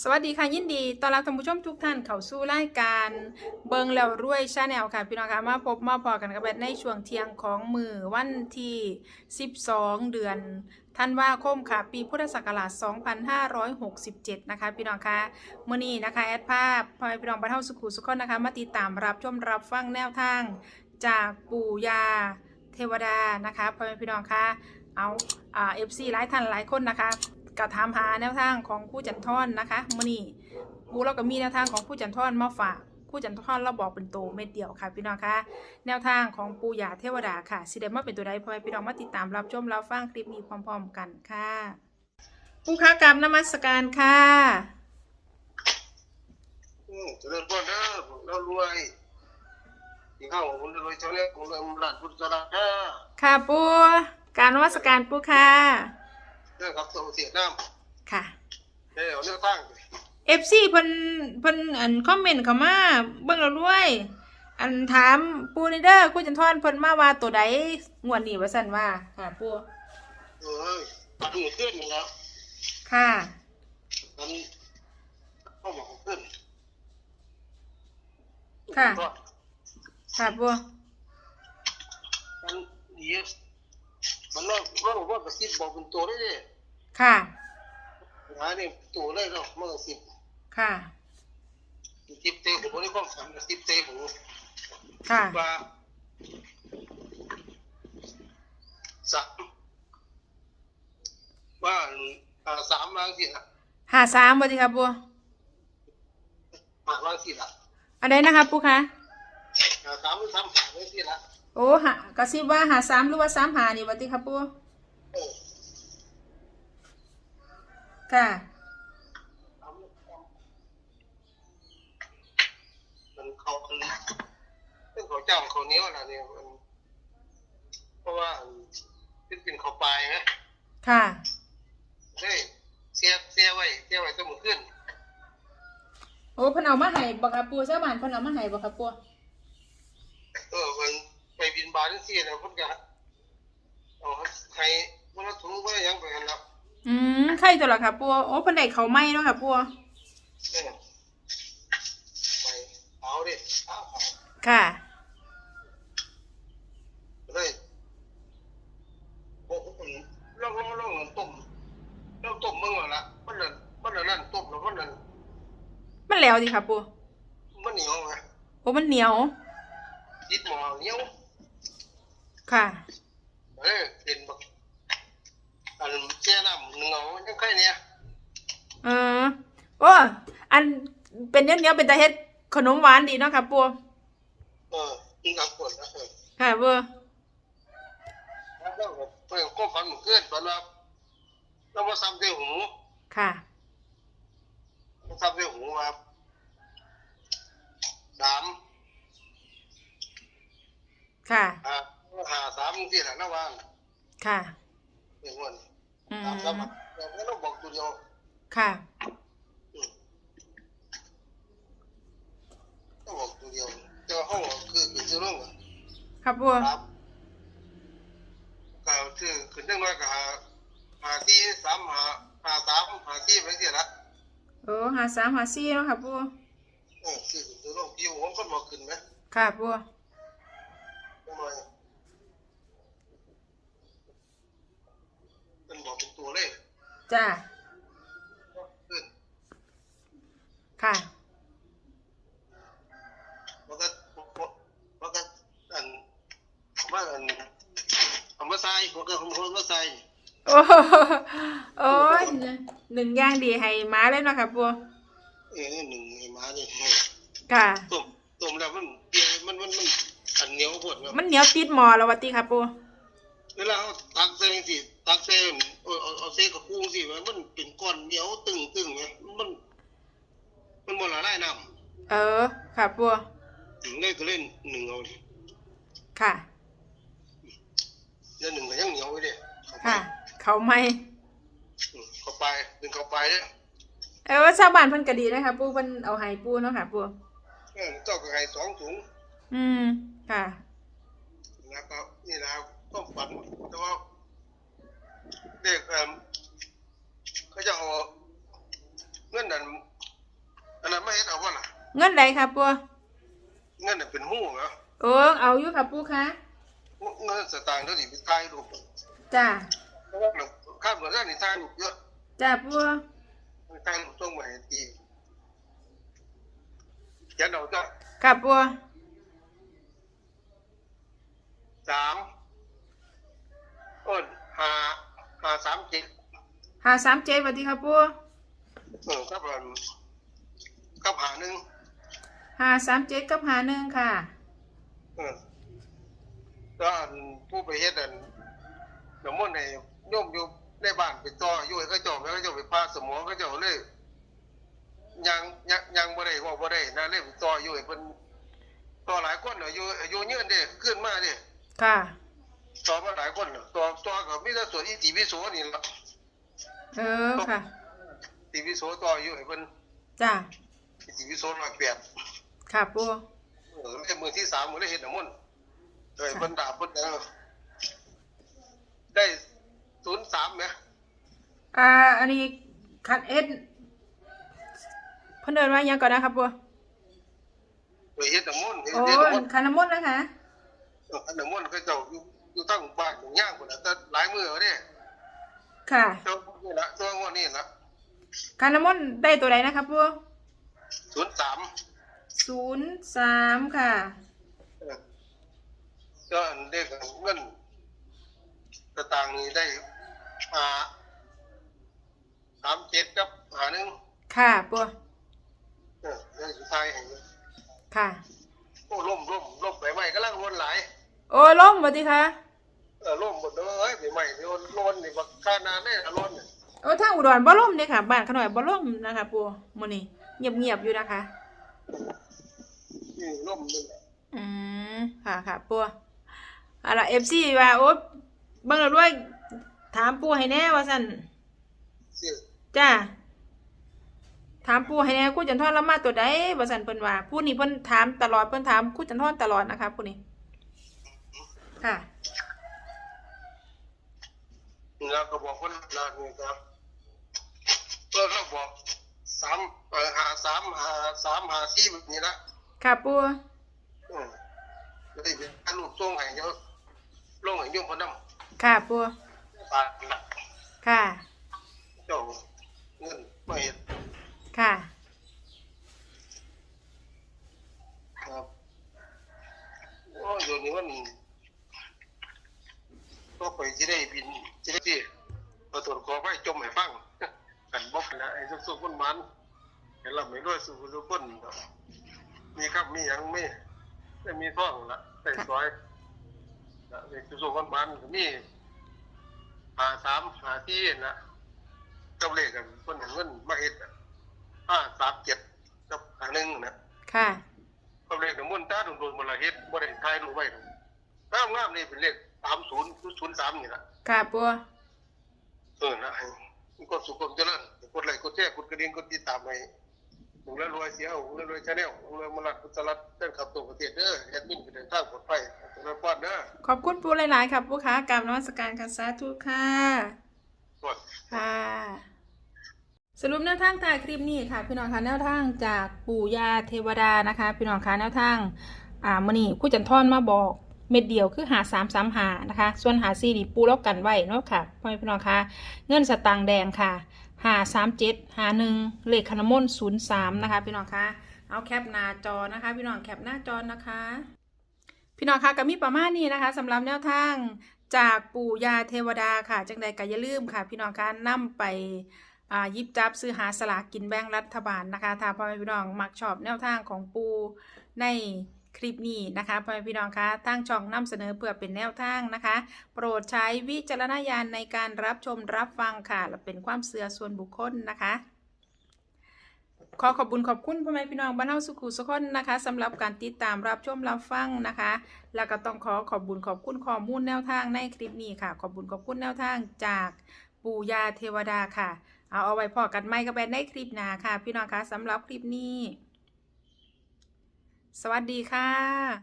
สวัสดีค่ะยินดีต้อนรับท่านผู้ชมทุกท่านเข้าสู่รายการเบิงแล้วรวยชาแนลค่ะพี่น้องคะมาพบมาพอกันกับแบบในช่วงเที่ยงของมือวันที่ 12 เดือนธันวาคมค่ะ ปีพุทธศักราช 2567 นะคะ พี่น้องคะมื้อนี้นะคะแอดภาพพอให้พี่น้องบรรเทาสุขุสุขคนนะคะ มาติดตามรับชมรับฟังแนวทาง จากปู่ยาเทวดานะคะพอแม่พี่น้องคะเอาเอฟซีหลายท่านหลายคนนะคะ ก็ถามหาแนวทางของคู่จันทอนนะคะมื่อนี้ปูเราก็มีแนวทางของคู่จันทอนมาฝากคู่จันทอนเราบอกเป็นโตเม็ดเดียวค่ะพี่น้องคะแนวทางของปูยาเทวดาค่ะสิเดมาเป็นตัวใดพ่อแม่พี่น้องมาติดตามรับชมรับฟังคลิปนี้พร้อม ๆ กันค่ะปูค้ากรรมนมัสการค่ะอืมเจริญพรเด้อผมเรารวยที่เข้าผมรวยเท่านี้ผมเลยหลานพุทธศาสนาค่ะปูการนมัสการปูค่ะ เรื่องครับตัวเสียน้ค่ะำเดี๋ยวเรื่องตั้งเอฟซีเพิ่นเพิ่นอันคอมเมนต์เข้ามาเบิ่งเราด้วย อันถามปูนี่เด้อกูจันทอนเพิ่นมาว่าตัวใดงวดนี้ว่าซั่นว่าค่ะปูเอ้ยปัดหัวขึ้นแล้วค่ะมันเข้ามาขึ้นค่ะค่ะปูมันดี มันว่าว่าว่ากระซิบบอกเป็นตัวได้เลยค่ะหาเนี่ยตัวได้หรอกมันกระซิบค่ะกระซิบเตะผมไม่ได้ความฝันกระซิบเตะผมค่ะว่าสามว่าอ่าสามบางสิละหาสามบ่ติค่ะปูหาบางสิละอันใดนะคะปูคะหาสามหรือสามหาบางสิละ โอ้หากระซิบว่าหาสามหรือว่าสามหานี่บ่ติค่ะปูเออค่ะสามมันเขามันเรื่องเขาเจ้าเขาเหนี้ยวนะเนี่ยมันเพราะว่าเป็นเป็นเขาปลายไหมค่ะเฮ้ยเสียเสียไว้เสียไว้ต้องมือขึ้น โอ้เพิ่นเอามาให้บ่ค่ะปูชาวบ้านเพิ่นเอามาให้บ่ค่ะปูเออมันไป บินบาทนี่สินะเพิ่นก็เอาให้วันละถุงไว้ยังไปกันแล้วอืมใครตัวล่ะค่ะปูโอ้เพิ่นได้เขาวไหม้เนาะค่ะปูเออไปเอาดิเอาเอาค่ะเลยบอกผมลองลองลองต้มลองต้มมึงเหรอละมันนั่นมันนั่นต้มแล้วมันนั่นมันแล้วดิค่ะปูมันเหนียวไงโอ้มันเหนียว ยิดหมอเหนียว ค่ะ เออเป็นบักอันเจ้าน้ำเงายังไงเนี่ยเออโอ้อันเป็นเนี้ยเนี้ยเป็นตาเฮ็ดขนมหวานดีเนาะค่ะปูเออกินกับคนนะเออค่ะปูแล้วก็เพื่อนก็ฝันเหมือนเกินฝันว่าเรามาซ้ำเตี้ยหูค่ะมาซ้ำเตี้ยหูมาสามค่ะหาหาสามที่แหละนะว่าค่ะเรื่องวันอืสามสามมแต่ไม่ต้องบอกตัวเดียวค่ะอืมต้องบอกตัวเดียวแต่ว่าห้องคือคือซื้อเรื่องอะค่ะปูครับก็คือขึ้นจังน้อยก็หาหาที่สามหาหาสามหาที่ไปเสียละโอ้หาสามหาสี่เนาะค่ะปูเออคือคือเรื่องที่ผมก็บอกขึ้นไหมค่ะปูจังน้อยเป็นบ อกเป็นตัวเลขจ้าขึ้นค่ะมันก็มันก็อันว่าอันเอามาใส่มันก็คนมาใส่โอ้โหโอ้ยหนึ่งอย่างดีให้หมาเลยเนาะค่ะปูเออหนึ่งไอ้หมานี่ค่ะต้มต้มแล้วมันเปรี้ยวมันมันมันอันเหนียวปวดครับมันเหนียวติดหมอแล้ววัติค่ะปู เวลาเขาตักเส้นสิตักเส้นเอาเอาเอาเส้นกับกุ้งสิมันมันเป็นก้อนเหนียวตึงตึงไงมัน มันมันละลายน้เออ ค่ะปูำถึงได้ก็เล่นหนึ่งเอาดิค่ะแล้วหนึ่งก็ยังเหนียวไว้ดิเข้าไปค่ะ เขาไม่อืมเข้าไปดึงเข้าไปเนี่ยเออว่าชาวบ้านเพิ่นก็ดีนะคะปูเพิ่นเอาให้ปูเนาะค่ะปูเออเจ้าก็ให้สองถุง อืม ค่ะ แล้วก็นี่นะต้องฝันแต่ว่าเด็กเอ่อเขาจะเอาเงินนั้น เงินใดค่ะปูเงินน่ะเป็นหู้นะโอ้เอาอยู่ค่ะปูคะเงินสตางค์เท่านี้ไปทายรูปจ้าเพราะว่าเราข้ามเหมือนกันนี่ทายรูปเยอะจ้าปูทายรูปต้องมาให้ตีเขียนเอาจ้ะค่ะปูสามอ้นห้าห้าสามเจ็ดหาสามเจ็ดสวัสดีค่ะปูเออครับอันกับหาหนึ่ง หาสามเจ็ดกับหาหนึ่งค่ะ เออก็อันผู้ไปเฮ็ดอันน้ำมันต์ให้โยมอยู่ในบ้านไปต่ออยู่ให้เขาเจ้าแล้วเขาเจ้าไปพาสมองเขาเจ้าเลยยังยังยังบ่ได้เว่าบ่ได้นะเลยไปต่ออยู่ให้เพิ่นต่อหลายคนเนาะอยู่อยู่ยืนเด้ขึ้นมาเด้ค่ะต่อมาหลายคนเนาะต่อต่อก็มีแต่ส่วนอีติวิโสนี่ล่ะเออค่ะติวิโสต่ออยู่ให้เพิ่นจ้าอีติวิโสร้อยแปด ค่ะปูเออเลยมือที่สามมือได้เฮ็ดน้ำมนต์เอ้ยเพิ่นด่าเพิ่นเออได้03แหมอ่า อันนี้คัดเอ็ดเพิ่นเดินว่าหยังก่อนนะครับปูไปเฮ็ดน้ำมนต์เฮ็ดโอ้เฮ็ดน้ำมนต์คันน้ำมนต์นะคะ เอออันน้ำมนต์เขาเจ้าอยู่อยู่ทั้งบ้านย่างพุ่นน่ะแต่หลายมื้อแล้วเด้ค่ะเจ้านี่ละตัวงวดนี้ละคันน้ำมนต์ได้ตัวใดนะครับปู03 ศูนย์สามค่ะเออก็อันเด็กเงินสตางค์นี่ได้อ่า37กับหาหนึ่งค่ะปูเออได้สุดท้ายให้อยู่ค่ะ โอ้ล่มล่มล่มไปใหม่กำลังวนหลายโอ้ล่มสวัสดีค่ะเออล่มหมดเลยไปใหม่นี่วนวนนี่บักค่านานได้อล้นเนี่ย โอ้ทางอุดรบ่ล่มเนี่ยค่ะ บ้านขน่อยบ่ล่มนะคะปูมื้อนี้เงียบๆอยู่นะคะ นี่ล่มนี่แหละอืมค่ะค่ะปูเอะไรเอฟซีว่าโอ๊ตเบิ่งแล้วด้วย ถามปูให้แน่ว่าสั่นเสียจ้าถามปูให้แน่กูจันทอนละมาตัวใดว่าสั่นเพิ่นว่าผู้นี้เพิ่นถามตลอดเพิ่นถามกูจันทอนตลอดนะคะผู้นี้ค่ะแล้วก็บอกคนลานี่ครับเออเขาบอกสามเออหาสามหาสามหาสี่แบบนี้ละค่ะปู อืมแล้วอีกอันรูปทรงให้เยอะลงให้โยมพนำค่ะปูบาทละค่ะ เจ้าเงินไม่เห็นค่ะ ครับโอ้ยเดี๋ยวนี้มันก็ไปที่ได้บินที่ได้ที่ประตูขอไปจมให้ฟังกันบอกนะไอ้สุกๆมันมันเห็นเราไม่ด้วยสุกสุกคนครับมีครับมีหยังไม่ ไม่มีท่องละใส่ซอยนะไอ้สุกๆมันมันก็มีหาสามหาที่นะเจ้าเลขกันคนเห็นเงินมาเฮ็ดอะห้าสามเจ็ดกับหาหนึ่งนะค่ะก็เลขน้ำมันต์ตาโดนๆมาละเฮ็ดบ่ได้ทายรู้ไว้หรอกงามงามๆนี่เป็นเลข30คือ03นี่ล่ะค่ะปูเออนะให้มันก็สุขความเจริญกดไลค์กดแชร์กดกระดิ่งกดติดตามให้ หงแล้วรวยเสียหงแล้วรวยชาแนลหงแล้วมาลัดกุศลรัตน์เต้นขับตัวประเทศเด้อแอดมินก็เดินทางปลอดภัยขอบคุณพรเด้อขอบคุณปูหลายๆค่ะปูค่ะกราบนมัสการค่ะสาธุค่ะสวัสดีค่ะสรุปแนวทางถ่ายคลิปนี้ค่ะ พี่น้องคะแนวทางจากปู่ย่าเทวดานะคะ พี่น้องคะแนวทางอ่ามื่อนี้ผู้จันทอนมาบอกเม็ดเดียวคือหาสามสามหานะคะ ส่วนหาซีนี่ปูล็อกกันไว้เนาะค่ะพ่อแม่พี่น้องคะเงินสตางค์แดงค่ะ หาสามเจ็ดหาหนึ่งเลขคณมนศูนย์สามนะคะ พี่น้องคะเอาแคปหน้าจอนะคะ พี่น้องแคปหน้าจอนะคะ พี่น้องคะก็มีประมาณนี้นะคะสำหรับแนวทางจากปู่ยาเทวดาค่ะ จังใดก็อย่าลืมค่ะ พี่น้องคะนำไปอ่าหยิบจับซื้อหาสลากกินแบ่งรัฐบาลนะคะถ้าพ่อแม่พี่น้องมักชอบแนวทางของปูใน คลิปนี้นะคะพ่อแม่พี่น้องคะทางช่องนำเสนอเพื่อเป็นแนวทางนะคะ โปรดใช้วิจารณญาณในการรับชมรับฟังค่ะและเป็นความเสื่อส่วนบุคคลนะคะขอขอบคุณขอบคุณพ่อแม่พี่น้องบ้านเฮาสุขุสุขคนนะคะสำหรับการติดตามรับชมรับฟังนะคะ แล้วก็ต้องขอขอบคุณขอบคุณข้อมูลแนวทางในคลิปนี้ค่ะ ขอบคุณขอบคุณแนวทางจากปู่ยาเทวดาค่ะ เอาเอาไว้พอกันไม่ก็เป็นในคลิปหน้าค่ะ พี่น้องคะสำหรับคลิปนี้ สวัสดีค่ะ